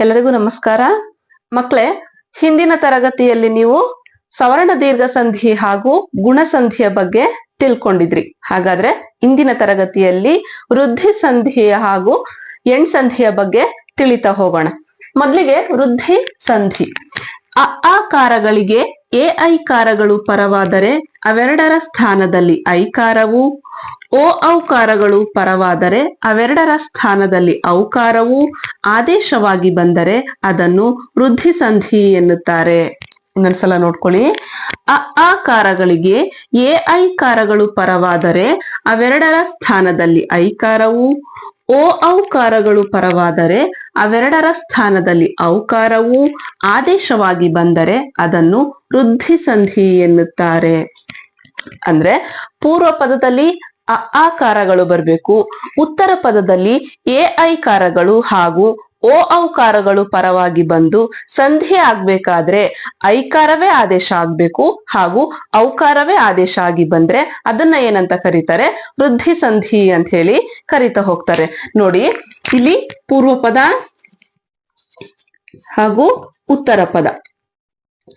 ಎಲ್ಲರಿಗೂ ನಮಸ್ಕಾರ. ಮಕ್ಕಳೇ ಹಿಂದಿನ ತರಗತಿಯಲ್ಲಿ ನೀವು ಸವರ್ಣ ದೀರ್ಘ ಸಂಧಿ ಹಾಗೂ ಗುಣಸಂಧಿಯ ಬಗ್ಗೆ ತಿಳ್ಕೊಂಡಿದ್ರಿ. ಹಾಗಾದ್ರೆ ಇಂದಿನ ತರಗತಿಯಲ್ಲಿ ವೃದ್ಧಿ ಸಂಧಿಯ ಹಾಗೂ ಎಣ್ ಸಂಧಿಯ ಬಗ್ಗೆ ತಿಳಿತಾ ಹೋಗೋಣ. ಮೊದಲಿಗೆ ವೃದ್ಧಿ ಸಂಧಿ. ಅ ಆಕಾರಗಳಿಗೆ ಎ ಕಾರಗಳು ಪರವಾದರೆ ಅವೆರಡರ ಸ್ಥಾನದಲ್ಲಿ ಐಕಾರವು ಓ ಔಕಾರಗಳು ಪರವಾದರೆ ಅವೆರಡರ ಸ್ಥಾನದಲ್ಲಿ ಔಕಾರವು ಆದೇಶವಾಗಿ ಬಂದರೆ ಅದನ್ನು ವೃದ್ಧಿ ಸಂಧಿ ಎನ್ನುತ್ತಾರೆ ಇನ್ನೊಂದ್ಸಲ ನೋಡ್ಕೊಳ್ಳಿ. ಅ ಕಾರಗಳಿಗೆ ಎ ಕಾರಗಳು ಪರವಾದರೆ ಅವೆರಡರ ಸ್ಥಾನದಲ್ಲಿ ಐಕಾರವು ಓ ಔಕಾರಗಳು ಪರವಾದರೆ ಅವೆರಡರ ಸ್ಥಾನದಲ್ಲಿ ಔಕಾರವು ಆದೇಶವಾಗಿ ಬಂದರೆ ಅದನ್ನು ವೃದ್ಧಿ ಸಂಧಿ ಎನ್ನುತ್ತಾರೆ. ಅಂದ್ರೆ ಪೂರ್ವ ಪದದಲ್ಲಿ ಅ ಆಕಾರಗಳು ಬರಬೇಕು, ಉತ್ತರ ಪದದಲ್ಲಿ ಎ ಐಕಾರಗಳು ಹಾಗೂ ಓ ಔಕಾರಗಳು ಪರವಾಗಿ ಬಂದು ಸಂಧಿ ಆಗ್ಬೇಕಾದ್ರೆ ಐಕಾರವೇ ಆದೇಶ ಆಗ್ಬೇಕು ಹಾಗೂ ಔಕಾರವೇ ಆದೇಶ ಆಗಿ ಬಂದ್ರೆ ಅದನ್ನ ಏನಂತ ಕರೀತಾರೆ? ವೃದ್ಧಿ ಸಂಧಿ ಅಂತ ಹೇಳಿ ಕರಿತಾ ಹೋಗ್ತಾರೆ. ನೋಡಿ, ಇಲ್ಲಿ ಪೂರ್ವ ಪದ ಹಾಗೂ ಉತ್ತರ ಪದ.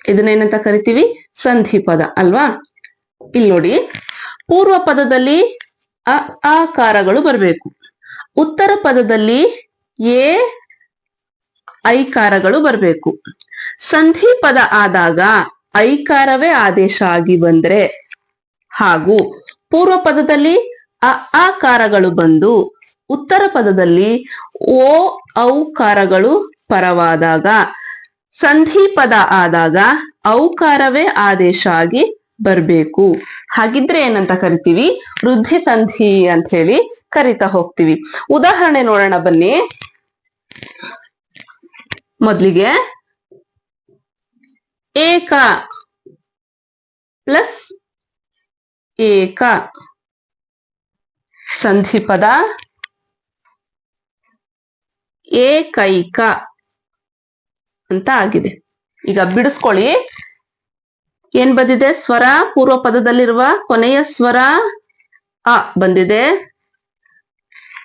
ಇದನ್ನ ಏನಂತ ಕರಿತೀವಿ? ಸಂಧಿ ಪದ ಅಲ್ವಾ? ಇಲ್ಲಿ ನೋಡಿ, ಪೂರ್ವ ಪದದಲ್ಲಿ ಅ, ಆಕಾರಗಳು ಬರಬೇಕು. ಉತ್ತರ ಪದದಲ್ಲಿ ಎ ಐಕಾರಗಳು ಬರಬೇಕು. ಸಂಧಿ ಪದ ಆದಾಗ ಐಕಾರವೇ ಆದೇಶ ಆಗಿ ಬಂದ್ರೆ ಹಾಗೂ ಪೂರ್ವ ಪದದಲ್ಲಿ ಅ ಆಕಾರಗಳು ಬಂದು ಉತ್ತರ ಪದದಲ್ಲಿ ಓ ಔಕಾರಗಳು ಪರವಾದಾಗ ಸಂಧಿ ಪದ ಆದಾಗ ಔಕಾರವೇ ಆದೇಶ ಆಗಿ ಬರ್ಬೇಕು. ಹಾಗಿದ್ರೆ ಏನಂತ ಕರಿತೀವಿ? ವೃದ್ಧಿ ಸಂಧಿ ಅಂತ ಹೇಳಿ ಕರಿತಾ ಹೋಗ್ತೀವಿ. ಉದಾಹರಣೆ ನೋಡೋಣ ಬನ್ನಿ. ಮೊದ್ಲಿಗೆ ಏಕ ಪ್ಲಸ್ ಏಕ ಸಂಧಿಪದ ಏಕೈಕ ಅಂತ ಆಗಿದೆ. ಈಗ ಬಿಡಿಸ್ಕೊಳ್ಳಿ. ಏನ್ ಬಂದಿದೆ? ಸ್ವರ ಪೂರ್ವ ಪದದಲ್ಲಿರುವ ಕೊನೆಯ ಸ್ವರ ಅ ಬಂದಿದೆ.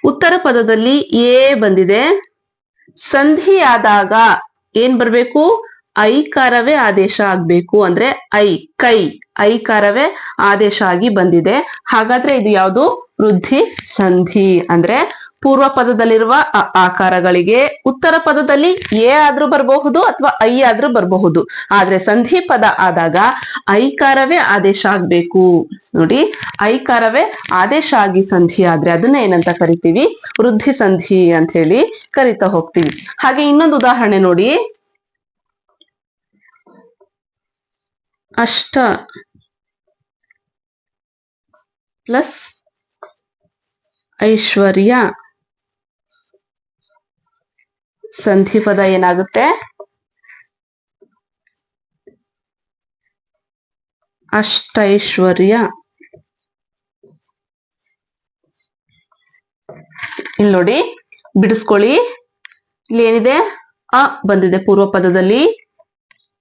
ಉತ್ತರ ಪದದಲ್ಲಿ ಎ ಬಂದಿದೆ. ಸಂಧಿ ಆದಾಗ ಏನ್ ಬರ್ಬೇಕು? ಐಕಾರವೇ ಆದೇಶ ಆಗ್ಬೇಕು ಅಂದ್ರೆ ಐ, ಕೈ ಐಕಾರವೇ ಆದೇಶ ಆಗಿ ಬಂದಿದೆ. ಹಾಗಾದ್ರೆ ಇದು ಯಾವುದು? ವೃದ್ಧಿ ಸಂಧಿ ಅಂದ್ರೆ ಪೂರ್ವ ಪದದಲ್ಲಿರುವ ಅ ಆಕಾರಗಳಿಗೆ ಉತ್ತರ ಪದದಲ್ಲಿ ಎ ಆದ್ರೂ ಬರಬಹುದು ಅಥವಾ ಐ ಆದ್ರೂ ಬರಬಹುದು. ಆದ್ರೆ ಸಂಧಿ ಪದ ಆದಾಗ ಐಕಾರವೇ ಆದೇಶ ಆಗ್ಬೇಕು. ನೋಡಿ, ಐಕಾರವೇ ಆದೇಶ ಆಗಿ ಸಂಧಿ ಆದ್ರೆ ಅದನ್ನ ಏನಂತ ಕರಿತೀವಿ? ವೃದ್ಧಿ ಸಂಧಿ ಅಂತ ಹೇಳಿ ಕರಿತಾ ಹೋಗ್ತೀವಿ. ಹಾಗೆ ಇನ್ನೊಂದು ಉದಾಹರಣೆ ನೋಡಿ. ಅಷ್ಟ ಪ್ಲಸ್ ಐಶ್ವರ್ಯ ಸಂಧಿ ಪದ ಏನಾಗುತ್ತೆ? ಅಷ್ಟೈಶ್ವರ್ಯ. ಇಲ್ಲಿ ನೋಡಿ, ಬಿಡಿಸ್ಕೊಳ್ಳಿ. ಇಲ್ಲಿ ಏನಿದೆ? ಅ ಬಂದಿದೆ ಪೂರ್ವ ಪದದಲ್ಲಿ.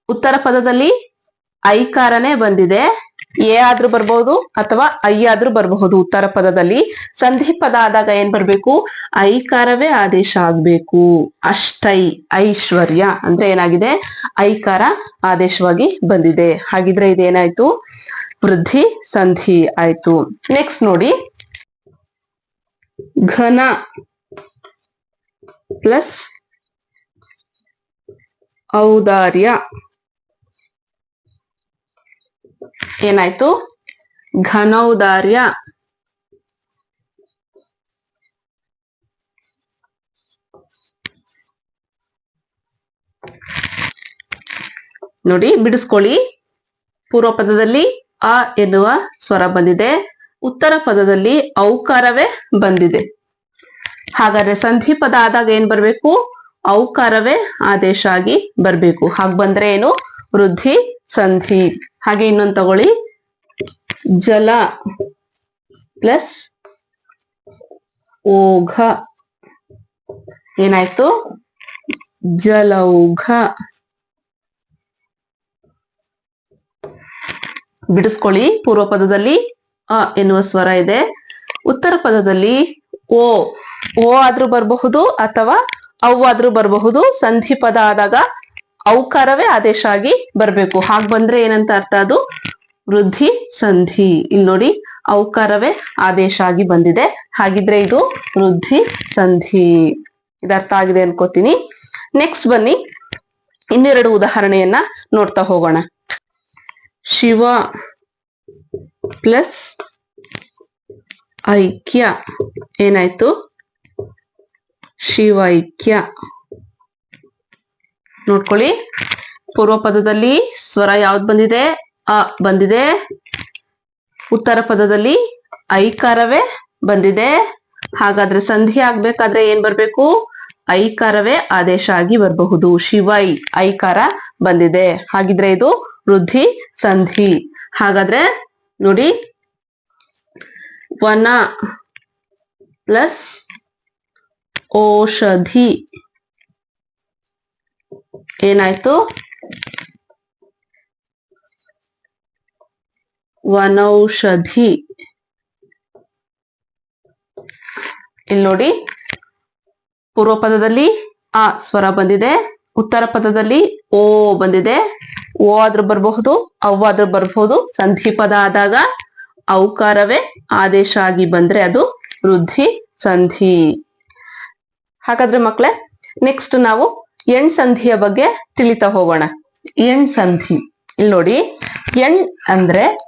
ಉತ್ತರ ಪದದಲ್ಲಿ ಐಕಾರನೇ ಬಂದಿದೆ. ಎ ಆದ್ರೂ ಬರ್ಬಹುದು ಅಥವಾ ಐ ಆದ್ರೂ ಬರಬಹುದು. ಉತ್ತರ ಪದದಲ್ಲಿ ಸಂಧಿ ಪದ ಆದಾಗ ಏನ್ ಬರ್ಬೇಕು? ಐಕಾರವೇ ಆದೇಶ ಆಗ್ಬೇಕು. ಅಷ್ಟೈ, ಐಶ್ವರ್ಯ ಅಂದ್ರೆ ಏನಾಗಿದೆ? ಐಕಾರ ಆದೇಶವಾಗಿ ಬಂದಿದೆ. ಹಾಗಿದ್ರೆ ಇದೇನಾಯ್ತು? ವೃದ್ಧಿ ಸಂಧಿ ಆಯ್ತು. ನೆಕ್ಸ್ಟ್ ನೋಡಿ. ಘನ ಪ್ಲಸ್ ಔದಾರ್ಯ. ಏನಾಯ್ತು? ಘನೌದಾರ್ಯ ನೋಡಿ, ಬಿಡಿಸ್ಕೊಳ್ಳಿ. ಪೂರ್ವ ಪದದಲ್ಲಿ ಅ ಎನ್ನುವ ಸ್ವರ ಬಂದಿದೆ. ಉತ್ತರ ಪದದಲ್ಲಿ ಔಕಾರವೇ ಬಂದಿದೆ. ಹಾಗಾದ್ರೆ ಸಂಧಿ ಪದ ಆದಾಗ ಏನ್ ಬರ್ಬೇಕು? ಔಕಾರವೇ ಆದೇಶ ಆಗಿ ಬರ್ಬೇಕು. ಹಾಗ ಬಂದ್ರೆ ಏನು? ವೃದ್ಧಿ ಸಂಧಿ. ಹಾಗೆ ಇನ್ನೊಂದು ತಗೊಳ್ಳಿ. ಜಲ ಪ್ಲಸ್ ಓಘ. ಏನಾಯ್ತು? ಜಲೌಘ. ಬಿಡಿಸ್ಕೊಳ್ಳಿ. ಪೂರ್ವ ಪದದಲ್ಲಿ ಅ ಎನ್ನುವ ಸ್ವರ ಇದೆ. ಉತ್ತರ ಪದದಲ್ಲಿ ಓ. ಓ ಆದ್ರೂ ಬರಬಹುದು ಅಥವಾ ಅವಾದ್ರೂ ಬರಬಹುದು. ಸಂಧಿ ಪದ ಆದಾಗ ಔಕಾರವೇ ಆದೇಶ ಆಗಿ ಬರ್ಬೇಕು. ಹಾಗ್ ಬಂದ್ರೆ ಏನಂತ ಅರ್ಥ ಅದು? ವೃದ್ಧಿ ಸಂಧಿ. ಇಲ್ಲಿ ನೋಡಿ, ಔಕಾರವೇ ಆದೇಶ ಆಗಿ ಬಂದಿದೆ. ಹಾಗಿದ್ರೆ ಇದು ವೃದ್ಧಿ ಸಂಧಿ. ಇದು ಅರ್ಥ ಆಗಿದೆ ಅನ್ಕೋತೀನಿ. ನೆಕ್ಸ್ಟ್ ಬನ್ನಿ. ಇನ್ನೆರಡು ಉದಾಹರಣೆಯನ್ನ ನೋಡ್ತಾ ಹೋಗೋಣ. ಶಿವ ಪ್ಲಸ್ ಐಕ್ಯ. ಏನಾಯ್ತು? ಶಿವೈಕ್ಯ ನೋಡ್ಕೊಳ್ಳಿ. ಪೂರ್ವ ಪದದಲ್ಲಿ ಸ್ವರ ಯಾವ್ದು ಬಂದಿದೆ? ಅ ಬಂದಿದೆ. ಉತ್ತರ ಪದದಲ್ಲಿ ಐಕಾರವೇ ಬಂದಿದೆ. ಹಾಗಾದ್ರೆ ಸಂಧಿ ಆಗ್ಬೇಕಾದ್ರೆ ಏನ್ ಬರ್ಬೇಕು? ಐಕಾರವೇ ಆದೇಶ ಆಗಿ ಬರಬಹುದು. ಶಿವೈ ಐಕಾರ ಬಂದಿದೆ. ಹಾಗಿದ್ರೆ ಇದು ವೃದ್ಧಿ ಸಂಧಿ. ಹಾಗಾದ್ರೆ ನೋಡಿ. ವನ ಪ್ಲಸ್ ಔಷಧಿ. ಏನಾಯ್ತು? ವನೌಷಧಿ. ಇಲ್ಲಿ ನೋಡಿ. ಪೂರ್ವ ಪದದಲ್ಲಿ ಆ ಸ್ವರ ಬಂದಿದೆ. ಉತ್ತರ ಪದದಲ್ಲಿ ಓ ಬಂದಿದೆ. ಓ ಆದ್ರೂ ಬರಬಹುದು ಅವ್ ಆದ್ರೂ ಬರಬಹುದು. ಸಂಧಿ ಪದ ಆದಾಗ ಔಕಾರವೇ ಆದೇಶ ಆಗಿ ಬಂದ್ರೆ ಅದು ವೃದ್ಧಿ ಸಂಧಿ. ಹಾಗಾದ್ರೆ ಮಕ್ಳೆ ನೆಕ್ಸ್ಟ್ ನಾವು ಎಣ್ ಸಂಧಿಯ ಬಗ್ಗೆ ತಿಳಿತಾ ಹೋಗೋಣ. ಎಣ್ ಸಂಧಿ. ಇಲ್ಲಿ ನೋಡಿ, ಎಣ್ ಅಂದ್ರೆ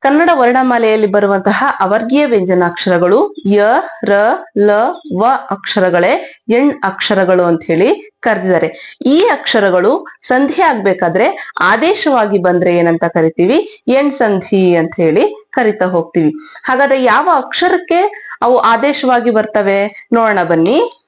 ಕನ್ನಡ ವರ್ಣಮಾಲೆಯಲ್ಲಿ ಬರುವಂತಹ ಅವರ್ಗೀಯ ವ್ಯಂಜನಾಕ್ಷರಗಳು ಯ, ರ, ಲ, ವ ಅಕ್ಷರಗಳೇ ಎಣ್ ಅಕ್ಷರಗಳು ಅಂತ ಹೇಳಿ ಕರೆದಿದ್ದಾರೆ. ಈ ಅಕ್ಷರಗಳು ಸಂಧಿ ಆಗ್ಬೇಕಾದ್ರೆ ಆದೇಶವಾಗಿ ಬಂದ್ರೆ ಏನಂತ ಕರಿತೀವಿ? ಎಣ್ ಸಂಧಿ ಅಂತ ಹೇಳಿ ಕರಿತಾ ಹೋಗ್ತೀವಿ. ಹಾಗಾದ್ರೆ ಯಾವ ಅಕ್ಷರಕ್ಕೆ ಅವು ಆದೇಶವಾಗಿ ಬರ್ತವೆ? ನೋಡೋಣ ಬನ್ನಿ.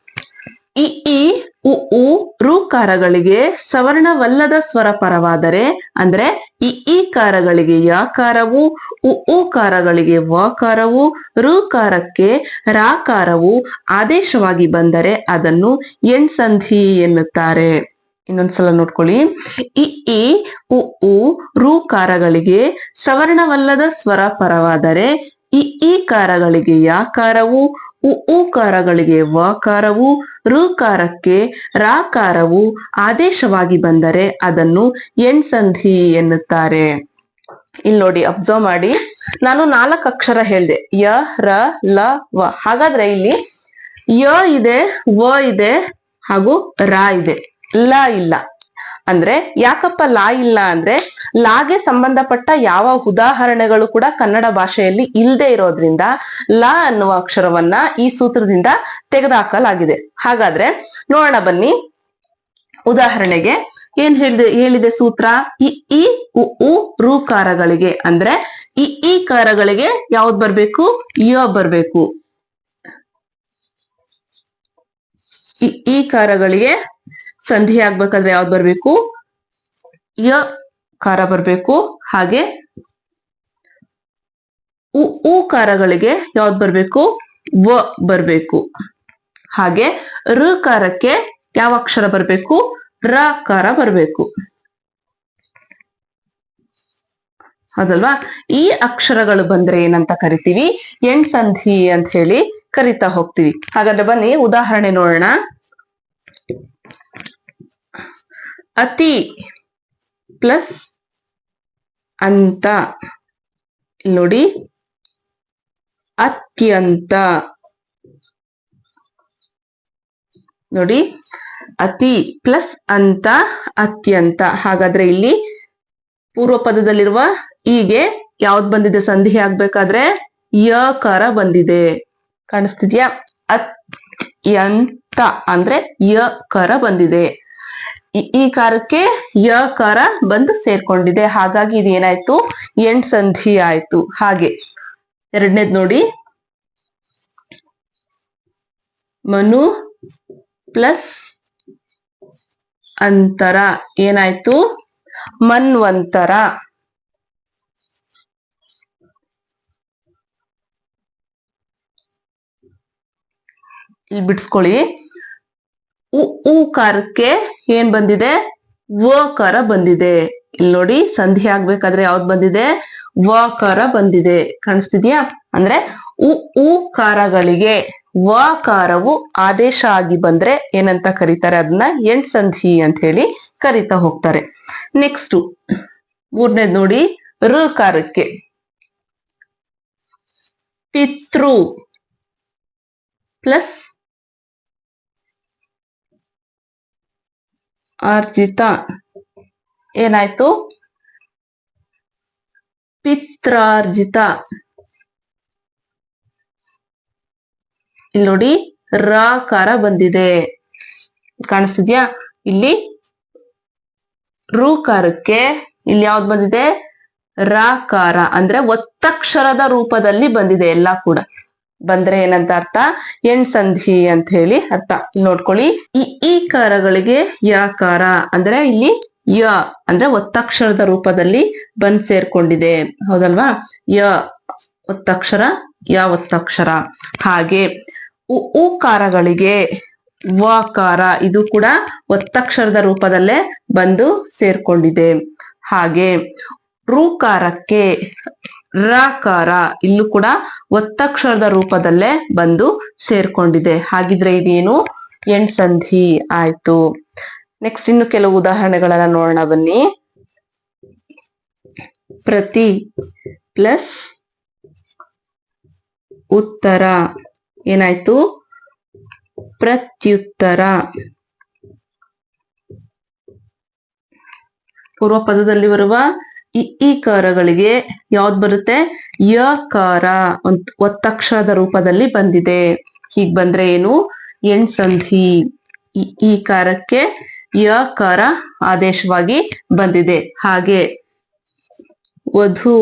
ಇ ಇ ಉ ಉ ಋಕಾರಗಳಿಗೆ ಸವರ್ಣವಲ್ಲದ ಸ್ವರ ಪರವಾದರೆ ಅಂದ್ರೆ ಇ ಈ ಕಾರಗಳಿಗೆ ಯಾಕಾರವು, ಉ ಉ ಕಾರಗಳಿಗೆ ವಕಾರವು ಋಕಾರಕ್ಕೆ ರಾಕಾರವು ಆದೇಶವಾಗಿ ಬಂದರೆ ಅದನ್ನು ಎಣ್ಸಂಧಿ ಎನ್ನುತ್ತಾರೆ. ಇನ್ನೊಂದ್ಸಲ ನೋಡ್ಕೊಳ್ಳಿ. ಇ ಇ ಉ ಉ ಋಕಾರಗಳಿಗೆ ಸವರ್ಣವಲ್ಲದ ಸ್ವರ ಪರವಾದರೆ ಇ ಈ ಕಾರಗಳಿಗೆ ಯಾಕಾರವು ಉ ಉಕಾರಗಳಿಗೆ ವಕಾರವು, ಋಕಾರಕ್ಕೆ ರಾಕಾರವು ಆದೇಶವಾಗಿ ಬಂದರೆ ಅದನ್ನು ಎಣ್ಸಂಧಿ ಎನ್ನುತ್ತಾರೆ. ಇಲ್ಲಿ ನೋಡಿ ಅಬ್ಸರ್ವ್ ಮಾಡಿ. ನಾನು ನಾಲ್ಕು ಅಕ್ಷರ ಹೇಳ್ದೆ. ಯ, ರ, ಲ, ವ. ಹಾಗಾದ್ರೆ ಇಲ್ಲಿ ಯ ಇದೆ, ವ ಇದೆ, ಹಾಗೂ ರ ಇದೆ. ಲ ಇಲ್ಲ. ಅಂದ್ರೆ ಯಾಕಪ್ಪ ಲಾ ಇಲ್ಲ ಅಂದ್ರೆ ಲಾಗೆ ಸಂಬಂಧಪಟ್ಟ ಯಾವ ಉದಾಹರಣೆಗಳು ಕೂಡ ಕನ್ನಡ ಭಾಷೆಯಲ್ಲಿ ಇಲ್ಲದೆ ಇರೋದ್ರಿಂದ ಲಾ ಅನ್ನುವ ಅಕ್ಷರವನ್ನ ಈ ಸೂತ್ರದಿಂದ ತೆಗೆದುಹಾಕಲಾಗಿದೆ ಹಾಗಾದ್ರೆ ನೋಡೋಣ ಬನ್ನಿ. ಉದಾಹರಣೆಗೆ ಏನ್ ಹೇಳಿದೆ ಹೇಳಿದೆ ಸೂತ್ರ? ಇ ಈ ಉ ಉ ಕಾರಗಳಿಗೆ ಅಂದ್ರೆ ಇ ಈ ಕಾರಗಳಿಗೆ ಯಾವ್ದು ಬರ್ಬೇಕು? ಯ ಬರ್ಬೇಕು. ಇ ಈ ಕಾರಗಳಿಗೆ ಸಂಧಿ ಆಗ್ಬೇಕಾದ್ರೆ ಯಾವ್ದು ಬರ್ಬೇಕು? ಯ ಕಾರ ಬರ್ಬೇಕು. ಹಾಗೆ ಉ ಕಾರಗಳಿಗೆ ಯಾವ್ದು ಬರ್ಬೇಕು? ವ ಬರ್ಬೇಕು. ಹಾಗೆ ಋ ಕಾರಕ್ಕೆ ಯಾವ ಅಕ್ಷರ ಬರ್ಬೇಕು? ರ ಕಾರ ಬರ್ಬೇಕು. ಹೌದಲ್ವಾ? ಈ ಅಕ್ಷರಗಳು ಬಂದ್ರೆ ಏನಂತ ಕರಿತೀವಿ? ಎಂಟ್ ಸಂಧಿ ಅಂತ ಹೇಳಿ ಕರಿತಾ ಹೋಗ್ತೀವಿ. ಹಾಗಾದ್ರೆ ಬನ್ನಿ, ಉದಾಹರಣೆ ನೋಡೋಣ. ಅತಿ ಪ್ಲಸ್ ಅಂತ. ನೋಡಿ. ಅತ್ಯಂತ. ನೋಡಿ. ಅತಿ ಪ್ಲಸ್ ಅಂತ, ಅತ್ಯಂತ. ಹಾಗಾದ್ರೆ ಇಲ್ಲಿ ಪೂರ್ವ ಪದದಲ್ಲಿರುವ ಹೀಗೆ ಯಾವ್ದು ಬಂದಿದೆ? ಸಂಧಿ ಆಗ್ಬೇಕಾದ್ರೆ ಯ ಕಾರ ಬಂದಿದೆ. ಕಾಣಿಸ್ತಿದ್ಯಾ? ಅತ್ಯಂತ. ಅಂದ್ರೆ ಯ ಕಾರ ಬಂದಿದೆ. ಈ- ಕಾರಕ್ಕೆ ಯ, ಕಾರ ಬಂದು ಸೇರ್ಕೊಂಡಿದೆ. ಹಾಗಾಗಿ ಇದು ಏನಾಯ್ತು ಎಂಟ್ ಸಂಧಿ ಆಯ್ತು. ಹಾಗೆ. ಎರಡನೇದ್ ನೋಡಿ. ಮನು ಪ್ಲಸ್ ಅಂತರ. ಏನಾಯ್ತು? ಮನ್ವಂತರ. ಇಲ್ಲಿ ಬಿಡ್ಸ್ಕೊಳ್ಳಿ. ಉ ಉ ಕಾರಕ್ಕೆ ಏನ್ ಬಂದಿದೆ? ವಕಾರ ಕಾರ ಬಂದಿದೆ. ಇಲ್ಲಿ ನೋಡಿ, ಸಂಧಿ ಆಗ್ಬೇಕಾದ್ರೆ ಯಾವ್ದು ಬಂದಿದೆ? ವಕಾರ ಕಾರ ಬಂದಿದೆ. ಕಾಣಿಸ್ತಿದ್ಯಾ? ಅಂದ್ರೆ ಉ ಉ ಕಾರಗಳಿಗೆ ವಕಾರವು ಆದೇಶ ಆಗಿ ಬಂದ್ರೆ ಏನಂತ ಕರೀತಾರೆ? ಅದನ್ನ ಎಂಟ್ ಸಂಧಿ ಅಂತ ಹೇಳಿ ಕರಿತಾ ಹೋಗ್ತಾರೆ. ನೆಕ್ಸ್ಟ್ ಮೂರನೇದ್ ನೋಡಿ, ಋಕಾರಕ್ಕೆ. ಪಿತೃ ಪ್ಲಸ್ ಅರ್ಜಿತ. ಏನಾಯ್ತು? ಪಿತ್ರಾರ್ಜಿತ. ಇಲ್ಲಿ ನೋಡಿ ರಾಕಾರ ಬಂದಿದೆ. ಕಾಣಿಸ್ತಿದ್ಯಾ? ಇಲ್ಲಿ ರೂಕಾರಕ್ಕೆ ಇಲ್ಲಿ ಯಾವ್ದು ಬಂದಿದೆ? ರಾಕಾರ, ಅಂದ್ರೆ ಒತ್ತಕ್ಷರದ ರೂಪದಲ್ಲಿ ಬಂದಿದೆ ಎಲ್ಲಾ ಕೂಡ. ಬಂದ್ರೆ ಏನಂತ ಅರ್ಥ? ಎಣ್ ಸಂಧಿ ಅಂತ ಹೇಳಿ ಅರ್ಥ. ಇಲ್ಲಿ ನೋಡ್ಕೊಳ್ಳಿ. ಈ ಈ ಕಾರಗಳಿಗೆ ಯಾಕಾರ ಅಂದ್ರೆ ಇಲ್ಲಿ ಯ ಅಂದ್ರೆ ಒತ್ತಕ್ಷರದ ರೂಪದಲ್ಲಿ ಬಂದ್ ಸೇರ್ಕೊಂಡಿದೆ. ಹೌದಲ್ವಾ? ಯ ಒತ್ತಕ್ಷರ ಯ ಒತ್ತಕ್ಷರ. ಹಾಗೆ ಉ ಉಕಾರಗಳಿಗೆ ವಕಾರ ಇದು ಕೂಡ ಒತ್ತಕ್ಷರದ ರೂಪದಲ್ಲೇ ಬಂದು ಸೇರ್ಕೊಂಡಿದೆ. ಹಾಗೆ ಋಕಾರಕ್ಕೆ ರಕಾರ ಇಲ್ಲೂ ಕೂಡ ಒತ್ತಕ್ಷರದ ರೂಪದಲ್ಲೇ ಬಂದು ಸೇರ್ಕೊಂಡಿದೆ. ಹಾಗಿದ್ರೆ ಇದೇನು? ಎಂಟ್ ಸಂಧಿ. ಆಯ್ತು. ನೆಕ್ಸ್ಟ್ ಇನ್ನು ಕೆಲವು ಉದಾಹರಣೆಗಳನ್ನ ನೋಡೋಣ ಬನ್ನಿ. ಪ್ರತಿ ಪ್ಲಸ್ ಉತ್ತರ. ಏನಾಯ್ತು? ಪ್ರತ್ಯುತ್ತರ. ಪೂರ್ವ ಪದದಲ್ಲಿ ಬರುವ ಇ ಈ ಕಾರಗಳಿಗೆ ಯಾವ್ದು ಬರುತ್ತೆ? ಯಕಾರ ಒಂದ್ ಒತ್ತಕ್ಷರದ ರೂಪದಲ್ಲಿ ಬಂದಿದೆ. ಹೀಗ್ ಬಂದ್ರೆ ಏನು? ಎಣ್ ಸಂಧಿ ಈ ಈ ಕಾರಕ್ಕೆ ಕಾರ ಆದೇಶವಾಗಿ ಬಂದಿದೆ. ಹಾಗೆ ವಧು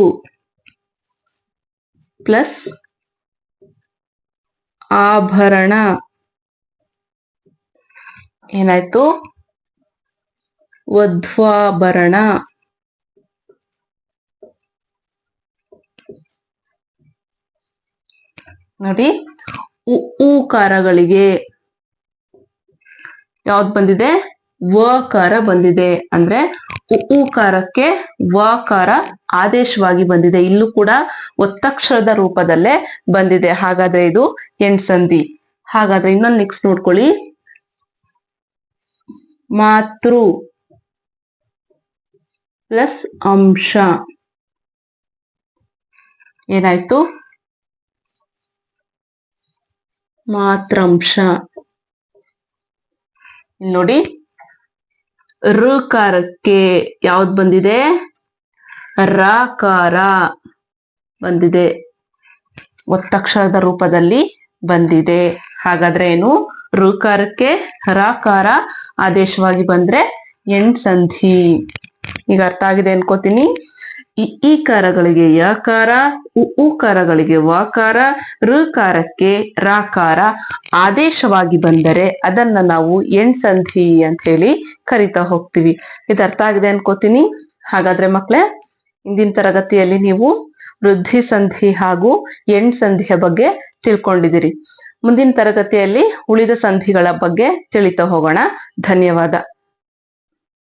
ಪ್ಲಸ್ ಆಭರಣ. ಏನಾಯ್ತು? ವಧ್ವಾಭರಣ. ನೋಡಿ. ಊಕಾರಗಳಿಗೆ ಯಾವ್ದು ಬಂದಿದೆ? ವಕಾರ ಬಂದಿದೆ. ಅಂದ್ರೆ ಉ ಊಕಾರಕ್ಕೆ ವಕಾರ ಆದೇಶವಾಗಿ ಬಂದಿದೆ. ಇಲ್ಲೂ ಕೂಡ ಒತ್ತಕ್ಷರದ ರೂಪದಲ್ಲೇ ಬಂದಿದೆ. ಹಾಗಾದ್ರೆ ಇದು ಎಂಟ್ ಸಂಧಿ. ಹಾಗಾದ್ರೆ ಇನ್ನೊಂದು ನೆಕ್ಸ್ಟ್ ನೋಡ್ಕೊಳ್ಳಿ. ಮಾತೃ ಪ್ಲಸ್ ಅಂಶ. ಏನಾಯ್ತು? ಮಾತ್ರಂಶ. ನೋಡಿ, ಋಕಾರಕ್ಕೆ ಯಾವ್ದು ಬಂದಿದೆ? ರಾಕಾರ ಬಂದಿದೆ. ಒತ್ತಕ್ಷರದ ರೂಪದಲ್ಲಿ ಬಂದಿದೆ. ಹಾಗಾದ್ರೆ ಏನು? ಋಕಾರಕ್ಕೆ ರಾಕಾರ ಆದೇಶವಾಗಿ ಬಂದ್ರೆ ಎಂಟ್ ಸಂಧಿ. ಈಗ ಅರ್ಥ ಆಗಿದೆ ಅನ್ಕೋತೀನಿ. ಈ ಈಕಾರಗಳಿಗೆ ಕಾರಗಳಿಗೆ ಯಕಾರ ಉ ಉಕಾರಗಳಿಗೆ ವಕಾರ ಋಕಾರಕ್ಕೆ ರಾಕಾರ ಆದೇಶವಾಗಿ ಬಂದರೆ ಅದನ್ನ ನಾವು ಎಣ್ಸಂಧಿ ಅಂತ ಹೇಳಿ ಕರಿತಾ ಹೋಗ್ತೀವಿ. ಇದು ಅರ್ಥ ಆಗಿದೆ ಅನ್ಕೋತೀನಿ. ಹಾಗಾದ್ರೆ ಮಕ್ಳೇ, ಇಂದಿನ ತರಗತಿಯಲ್ಲಿ ನೀವು ವೃದ್ಧಿ ಸಂಧಿ ಹಾಗೂ ಎಣ್ ಸಂಧಿಯ ಬಗ್ಗೆ ತಿಳ್ಕೊಂಡಿದ್ದೀರಿ. ಮುಂದಿನ ತರಗತಿಯಲ್ಲಿ ಉಳಿದ ಸಂಧಿಗಳ ಬಗ್ಗೆ ತಿಳಿತಾ ಹೋಗೋಣ. ಧನ್ಯವಾದ.